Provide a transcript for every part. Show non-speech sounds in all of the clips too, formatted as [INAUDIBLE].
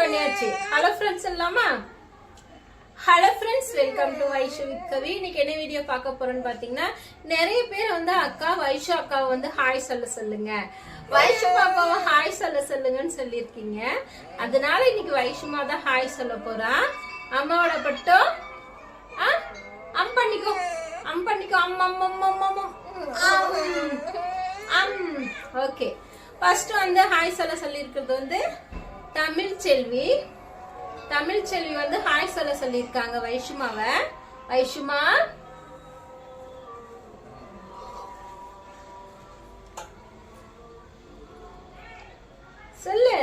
பண்ணியாச்சு. Hello friends இல்லாமா? Hello friends welcome to Vaishu with Kavi இன்னைக்கு என்ன வீடியோ பார்க்க போறோம்னு பாத்தீங்கன்னா நிறைய பேர் வந்து அக்கா வைஷு அக்காவை வந்து ஹாய் சொல்ல சொல்லுங்க. வைஷு பாப்பாவை ஹாய் சொல்ல சொல்லுங்கன்னு சொல்லியிருக்கீங்க. அதனால இன்னைக்கு வைஷுமா தான் ஹாய் சொல்ல போறா. அம்மாவோட பட்டோ? ஆ? அம் பண்ணிக்கோ. அம் பண்ணிக்கோ. அம் அம் அம் அம் அம். அம். ஓகே. ஃபர்ஸ்ட் வந்து ஹாய் சொல்ல சொல்லியிருக்கிறது வந்து தமிழ் செல்வி. தமிழ் செல்வி வந்து ஹாய் சொல்ல சொல்லியிருக்காங்க வைஷுமாவை. வைஷுமா. சொல்லு.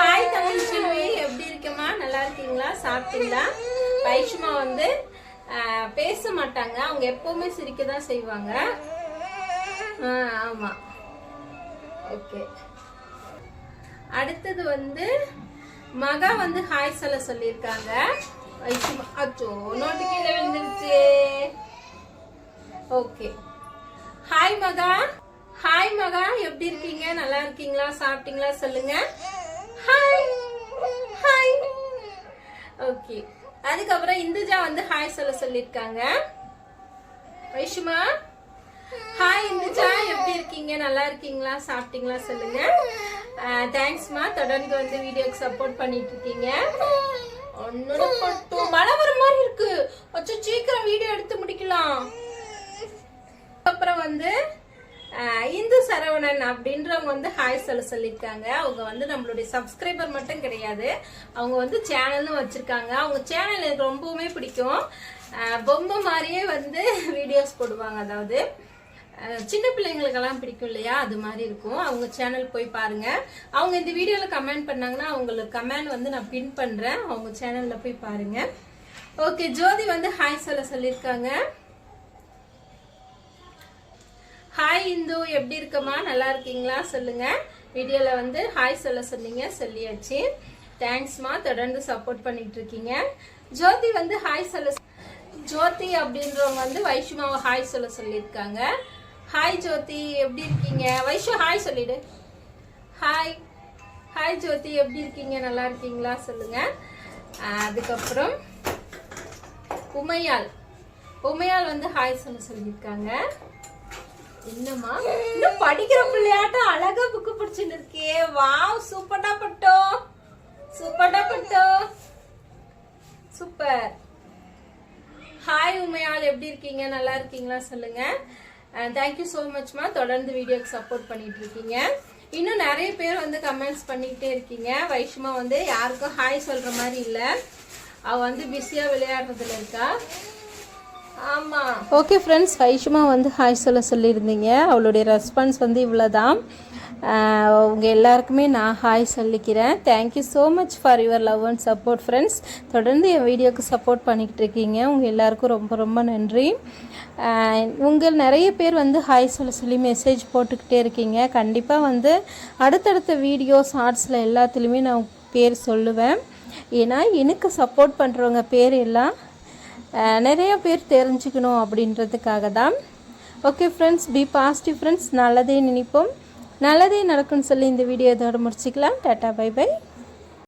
ஹாய் தமிழ் செல்வி எப்படி இருக்கமா நல்லா இருக்கீங்களா? சாப்பிட்டீங்களா? வைஷ்மா வந்து பேச மாட்டாங்க. அவங்க எப்பவுமே சிரிக்க தான் செய்வாங்க. ஆஹ், ஆமா. ஓகே. அடுத்தது வந்து மகா வந்து ஹாய் சொல்ல சொல்லியிருக்காங்க. வைஷ்மா அச்சோ நோட்டு கீழே விழுந்துருச்சு. ஓகே ஹாய் மகா. ஹாய் மகா எப்படி இருக்கீங்க? நல்லா இருக்கீங்களா? சாப்பிட்டீங்களா? சொல்லுங்க. ஹாய் ஹாய் ஓகே அதுக்கப்புறம் இந்துஜா வந்து ஹாய் சொல்ல சொல்லியிருக்காங்க. வைஷுமா ஹாய் இந்துஜா எப்படி இருக்கீங்க? நல்லா இருக்கீங்களா? சாப்பிட்டீங்களா? சொல்லுங்க. தேங்க்ஸ்மா தொடர்ந்து வந்து வீடியோக்கு சப்போர்ட் பண்ணிட்டு இருக்கீங்க. ஒன்னோட பட்டு மழை வர மாதிரி இருக்கு. அச்சோ சீக்கிரம் வீடியோ எடுத்து முடிக்கலாம். அப்புறம் வந்து இந்து சரவணன் அப்படின்றவங்க வந்து ஹாய் சொல்ல சொல்லியிருக்காங்க. அவங்க வந்து நம்மளுடைய சப்ஸ்கிரைபர் மட்டும் கிடையாது. அவங்க வந்து சேனலும் வச்சிருக்காங்க. அவங்க சேனல் எனக்கு ரொம்பவுமே பிடிக்கும். பொம்மை மாதிரியே வந்து [LAUGHS] வீடியோஸ் போடுவாங்க. அதாவது சின்ன பிள்ளைங்களுக்கெல்லாம் பிடிக்கும் இல்லையா? அது மாதிரி இருக்கும். அவங்க சேனல் போய் பாருங்க. அவங்க இந்த வீடியோல கமெண்ட் பண்ணாங்கன்னா அவங்களுக்கு கமெண்ட் வந்து நான் பின் பண்றேன். அவங்க சேனல்ல போய் பாருங்க. ஓகே ஜோதி வந்து ஹாய் சொல்ல சொல்லியிருக்காங்க. ஹாய் இந்து. எப்படி இருக்கமா நல்லா இருக்கீங்களா? சொல்லுங்க. வீடியோல வந்து ஹாய் சொல்ல சொன்னீங்க சொல்லியாச்சு. தேங்க்ஸ்மா தொடர்ந்து சப்போர்ட் பண்ணிட்டு இருக்கீங்க. ஜோதி வந்து ஹாய் சொல்ல ஜோதி அப்படின்றவங்க வந்து வைஷ்மாவை ஹாய் சொல்ல சொல்லியிருக்காங்க. ஹாய் ஜோதி எப்படி இருக்கீங்க? வைஷு ஹாய் சொல்லிடு. ஹாய் ஹாய் ஜோதி எப்படி இருக்கீங்க? நல்லா இருக்கீங்களா? சொல்லுங்க. அதுக்கப்புறம் உமையால். உமையால் வந்து ஹாய் சொல்ல சொல்லியிருக்காங்க. என்னம்மா? இன்னும் படிக்கிற பிள்ளையாட்டம் அழகா புக்கு பிடிச்சுன்னு இருக்கே. வாவ் சூப்பர்டா பட்டோ. சூப்பர்டா பட்டோ. Super hi Umaiyal. எப்படி இருக்கீங்க? நல்லா இருக்கீங்களா? சொல்லுங்க. தேங்க்யூ ஸோ மச்மா தொடர்ந்து வீடியோக்கு சப்போர்ட் பண்ணிட்டு இருக்கீங்க. இன்னும் நிறைய பேர் வந்து கமெண்ட்ஸ் பண்ணிக்கிட்டே இருக்கீங்க. வைஷ்மா வந்து யாருக்கும் ஹாய் சொல்ற மாதிரி இல்லை. அவ வந்து பிஸியா விளையாடுறதுல இருக்கா. ஓகே ஃப்ரெண்ட்ஸ் வைஷ்மா வந்து ஹாய் சொல்ல சொல்லியிருந்தீங்க. அவளுடைய ரெஸ்பான்ஸ் வந்து இவ்வளோதான் உங்கள் எல்லாருக்குமே நான் ஹாய் சொல்லிக்கிறேன். Thank you so much for your love and support friends தொடர்ந்து என் வீடியோக்கு சப்போர்ட் பண்ணிக்கிட்டு இருக்கீங்க. உங்கள் எல்லாருக்கும் ரொம்ப ரொம்ப நன்றி. உங்கள் நிறைய பேர் வந்து ஹாய் சொல்ல சொல்லி மெசேஜ் போட்டுக்கிட்டே இருக்கீங்க. கண்டிப்பாக வந்து அடுத்தடுத்த வீடியோ ஷார்ட்ஸில் எல்லாத்துலேயுமே நான் பேர் சொல்லுவேன். ஏன்னா எனக்கு சப்போர்ட் பண்ணுறவங்க பேர் எல்லாம் நிறைய பேர் தெரிஞ்சுக்கணும் அப்படின்றதுக்காக தான் okay friends be positive friends நல்லதே நினைப்போம். நல்லதே நடக்கும்னு சொல்லி இந்த வீடியோ இதோட முடிச்சுக்கலாம். Tata bye by